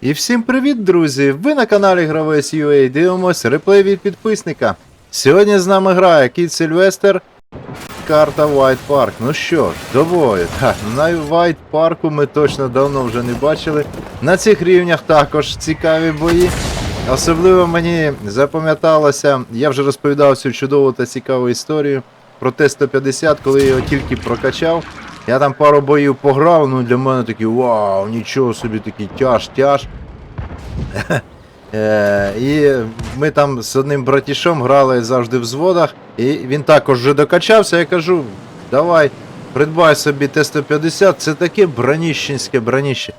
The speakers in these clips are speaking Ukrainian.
І всім привіт, друзі! Ви на каналі Гравець UA дивимось реплей від підписника. Сьогодні з нами грає Кіт Сильвестр, карта White Park. Ну що ж, до бою. Так, на White Парку ми точно давно вже не бачили. На цих рівнях також цікаві бої. Особливо мені запам'яталося, я вже розповідав цю чудову та цікаву історію про Т-150, коли я його тільки прокачав. Я там пару боїв пограв, ну для мене такий вау, нічого собі такий тяж-тяж. Е, І ми там з одним братішом грали завжди в зводах, і він також вже докачався. Я кажу, давай, придбай собі Т-150, це таке броніщенське броніще.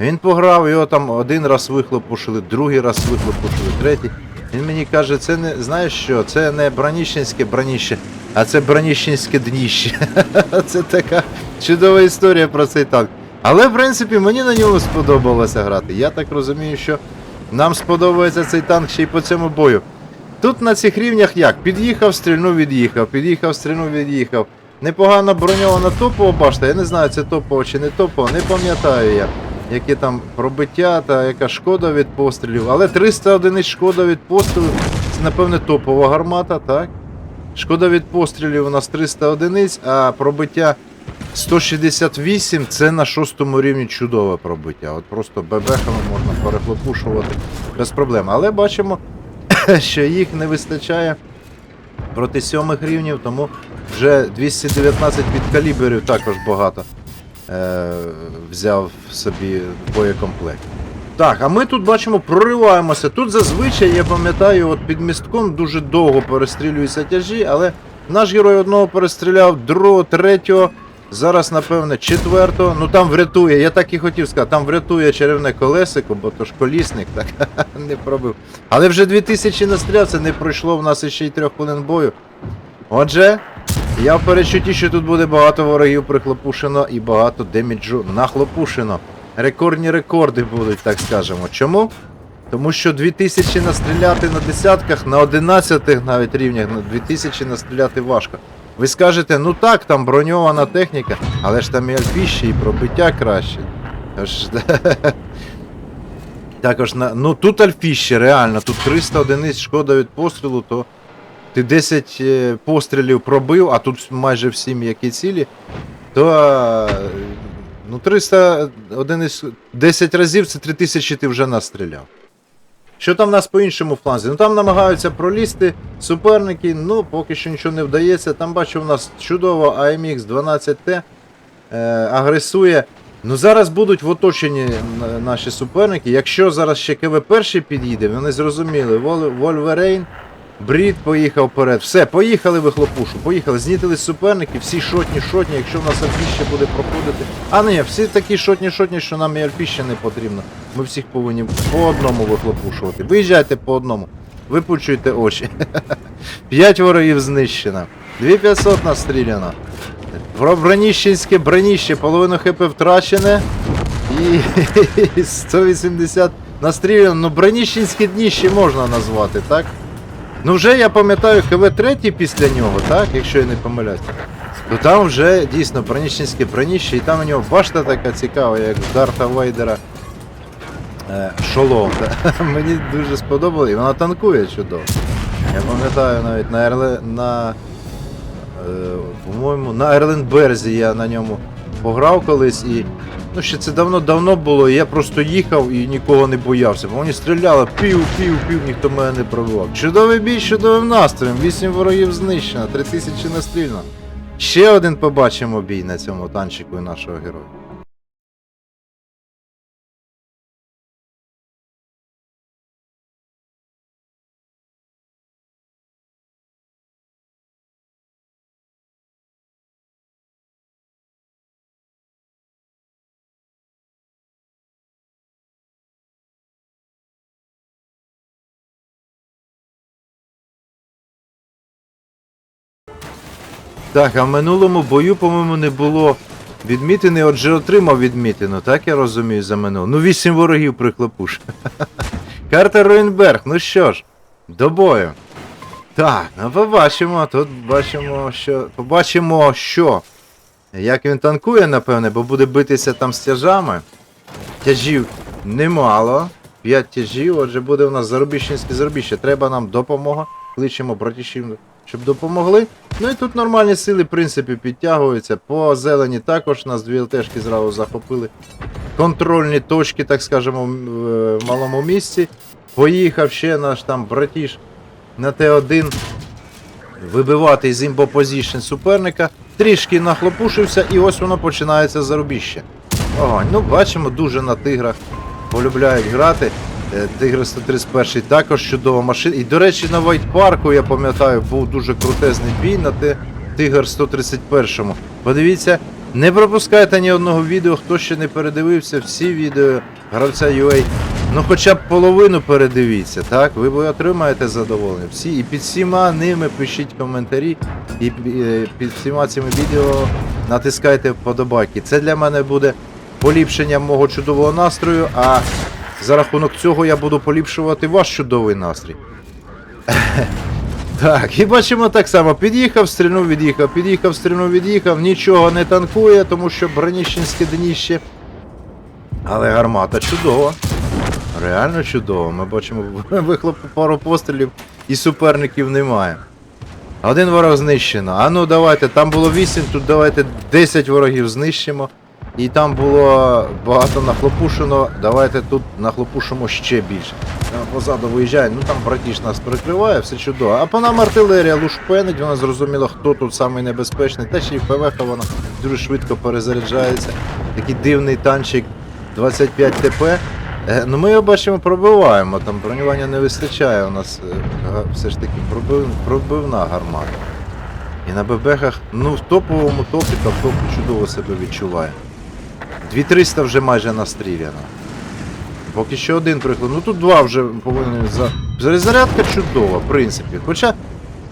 Він пограв, його там один раз вихлопушили, другий раз вихлопушили, третій. Він мені каже, це не знаєш що, це не броніщенське броніще, а це броніщенське дніще. Це така чудова історія про цей танк. Але в принципі мені на ньому сподобалося грати. Я так розумію, що нам сподобається цей танк ще й по цьому бою. Тут на цих рівнях як? Під'їхав, стрільнув, від'їхав, під'їхав, стрільнув, від'їхав. Непогано броньована топова башта, я не знаю, це топова чи не топова, не пам'ятаю я, які там пробиття та яка шкода від пострілів. Але 300 одиниць шкода від пострілів, це напевне топова гармата, так? Шкода від пострілів у нас 300 одиниць, а пробиття 168 це на шостому рівні чудове пробиття. От просто бебехами можна перехлопушувати без проблем. Але бачимо, що їх не вистачає проти сьомих рівнів, тому вже 219 підкаліберів також багато е- взяв собі боєкомплект. Так, а ми тут бачимо, прориваємося. Тут зазвичай, я пам'ятаю, от під містком дуже довго перестрілюються тяжі, але наш герой одного перестріляв, другого, третього, зараз, напевне, четвертого. Ну там врятує, я так і хотів сказати, там врятує черевне колесико, бо то ж колісник, так не пробив. Але вже 2000 настріляв, це не пройшло в нас іще й трьох хвилин бою. Отже, я в перечутті, що тут буде багато ворогів прихлопушено і багато деміджу нахлопушено. Рекордні рекорди будуть, так скажемо. Чому? Тому що 2000 настріляти на десятках, на 11 навіть рівнях, на 2000 настріляти важко. Ви скажете, ну так, там броньована техніка, але ж там і альфіще, і пробиття краще. Тож, також на. Ну тут альфіще, реально, тут 300 одиниць шкода від пострілу, то ти 10 е, пострілів пробив, а тут майже всі м'які цілі, то е, ну 300 одиниць 10 разів це 3000 ти вже настріляв. Що там в нас по іншому фланзі? Ну там намагаються пролізти суперники, ну поки що нічого не вдається. Там бачу, у нас чудово AMX 12T е, агресує. Ну зараз будуть в оточенні наші суперники. Якщо зараз ще КВ перший під'їде, вони зрозуміли, Вол- Вольверейн, Брід поїхав вперед. Все, поїхали вихлопушу, поїхали. Знітились суперники, всі шотні, шотні, якщо в нас альпіще буде проходити. А ні, всі такі шотні, шотні, що нам і альпіще не потрібно. Ми всіх повинні по одному вихлопушувати. Виїжджайте по одному. Випучуйте очі. П'ять ворогів знищено. 2500 настріляно. Бро- Броніщенське броніще, половину хп втрачене. І 180 настріляно. Ну, броніщенське дніще можна назвати, так? Ну вже я пам'ятаю КВ-3 після нього, так, якщо я не помиляюсь. То там вже дійсно броніщенське броніще, і там у нього башта така цікава, як в Дарта Вейдера. Е, шолом. Мені дуже сподобалось, і вона танкує чудово. Я пам'ятаю навіть на Ерле на. Е, по-моєму, на Ерленберзі я на ньому пограв колись і. Ну, ще це давно-давно було, я просто їхав і нікого не боявся. Бо вони стріляли пів, пів, пів, ніхто мене не пробивав. Чудовий бій, чудовим настроєм. 8 ворогів знищено, 3000 настрільно. Ще один побачимо бій на цьому танчику нашого героя. Так, а в минулому бою, по-моєму, не було відмітини, отже отримав відмітину, так я розумію за минуло. Ну, вісім ворогів приклепуш. Карта Руїнберг, ну що ж, до бою. Так, ну побачимо. Тут бачимо, що. Побачимо, що. Як він танкує, напевне, бо буде битися там з тяжами. Тяжів немало. 5 тяжів, отже буде у нас зарубіщенське зарубіще. Треба нам допомога. Кличемо братішів, щоб допомогли. Ну і тут нормальні сили, в принципі, підтягуються. По зелені також нас дві ЛТшки зразу захопили. Контрольні точки, так скажемо, в е, малому місці. Поїхав ще наш там братіш на Т1 вибивати з імбопозішн суперника. Трішки нахлопушився, і ось воно починається зарубіще. Огонь. Ну, бачимо, дуже на тиграх полюбляють грати. Тигр 131 також чудова машина. І, до речі, на Вайт Парку, я пам'ятаю, був дуже крутезний бій на Тигр 131. Подивіться, не пропускайте ні одного відео, хто ще не передивився всі відео гравця UA. Ну хоча б половину передивіться, так? Ви ви отримаєте задоволення. Всі, і під всіма ними пишіть коментарі, і е, під всіма цими відео натискайте вподобайки. Це для мене буде поліпшення мого чудового настрою, а за рахунок цього я буду поліпшувати ваш чудовий настрій. Так, і бачимо так само. Під'їхав, стрільнув, від'їхав, під'їхав, стрільнув, від'їхав, нічого не танкує, тому що броніщенське дніще. Але гармата чудова. Реально чудова. Ми бачимо вихлопу пару пострілів і суперників немає. Один ворог знищено. А ну давайте, там було 8, тут давайте 10 ворогів знищимо. І там було багато нахлопушено. Давайте тут нахлопушимо ще більше. Там позаду виїжджає, ну там братіш нас прикриває, все чудово. А по нам артилерія лушпенить, вона зрозуміла, хто тут самий небезпечний. Та ще й ПВХ вона дуже швидко перезаряджається. Такий дивний танчик 25 ТП. Е, Ну ми його бачимо, пробиваємо, там бронювання не вистачає у нас е, все ж таки пробив, пробивна гармата. І на ББХах, ну в топовому топі та в топі чудово себе відчуває. 2300 вже майже настріляно. Поки що один приклад. Ну тут два вже повинні за. Зарядка чудова, в принципі. Хоча,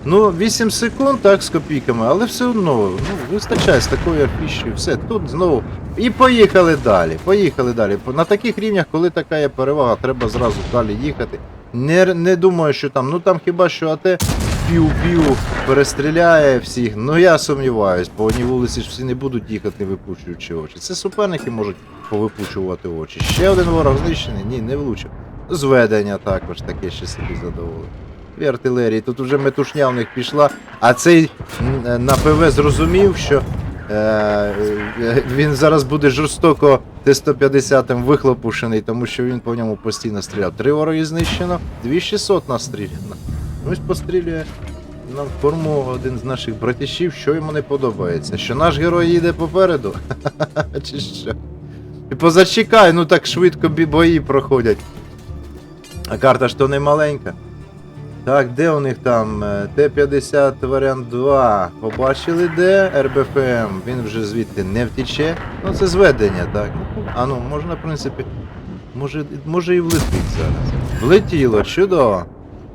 ну, 8 секунд, так, з копійками, але все одно, ну, вистачає з такою арфішею, все, тут знову. І поїхали далі. Поїхали далі. На таких рівнях, коли така є перевага, треба зразу далі їхати. Не, не думаю, що там, ну там хіба що АТ пів-пів перестріляє всіх. Ну я сумніваюсь, по одній вулиці ж всі не будуть їхати, випучуючи очі. Це суперники можуть повипучувати очі. Ще один ворог знищений? Ні, не влучив. Зведення також таке ще собі задоволено. І артилерії. Тут вже метушня в них пішла, а цей на ПВ зрозумів, що е, е, він зараз буде жорстоко Т-150 вихлопушений, тому що він по ньому постійно стріляв. Три вороги знищено, 2600 настріляно. Ось пострілює нам в корму один з наших братішів, що йому не подобається. Що наш герой їде попереду? Чи що? І позачекай, ну так швидко бої проходять. А карта ж то не маленька. Так, де у них там? Е, Т-50 варіант 2. Побачили де? РБФМ. Він вже звідти не втіче. Ну це зведення, так. А ну, можна, в принципі. Може, може і влетить зараз. Влетіло, чудово.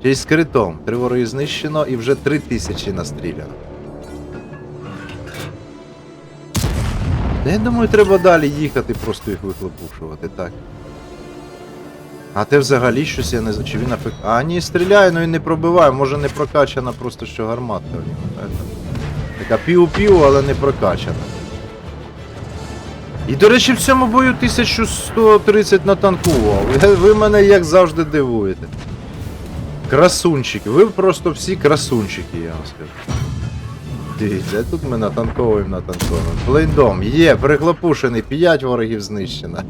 Ще з критом. Три вороги знищено і вже три тисячі настріляно. Я думаю, треба далі їхати, просто їх вихлопушувати, так. А те взагалі щось я не знаю, чи він афек... А, ні, стріляє, ну і не пробиває, може не прокачана просто що так? Така пів-пів, але не прокачана. І, до речі, в цьому бою 1130 натанкував. Ви мене як завжди дивуєте. Красунчики, ви просто всі красунчики, я вам скажу. Дивіться, тут ми натанковуємо натанковуємо. Блиндом, є, прихлопушений, 5 ворогів знищено.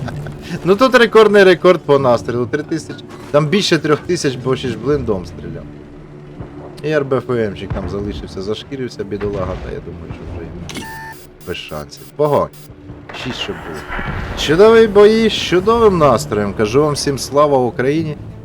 ну тут рекордний рекорд по настрілу, 3000. Там більше 3000, бо ще ж блиндом стріляв. І РБФМчик там залишився, зашкірився, бідолага, та я думаю, що вже йому без шансів. Погонь. 6 ще було. Чудові бої з чудовим настроєм. Кажу вам всім слава Україні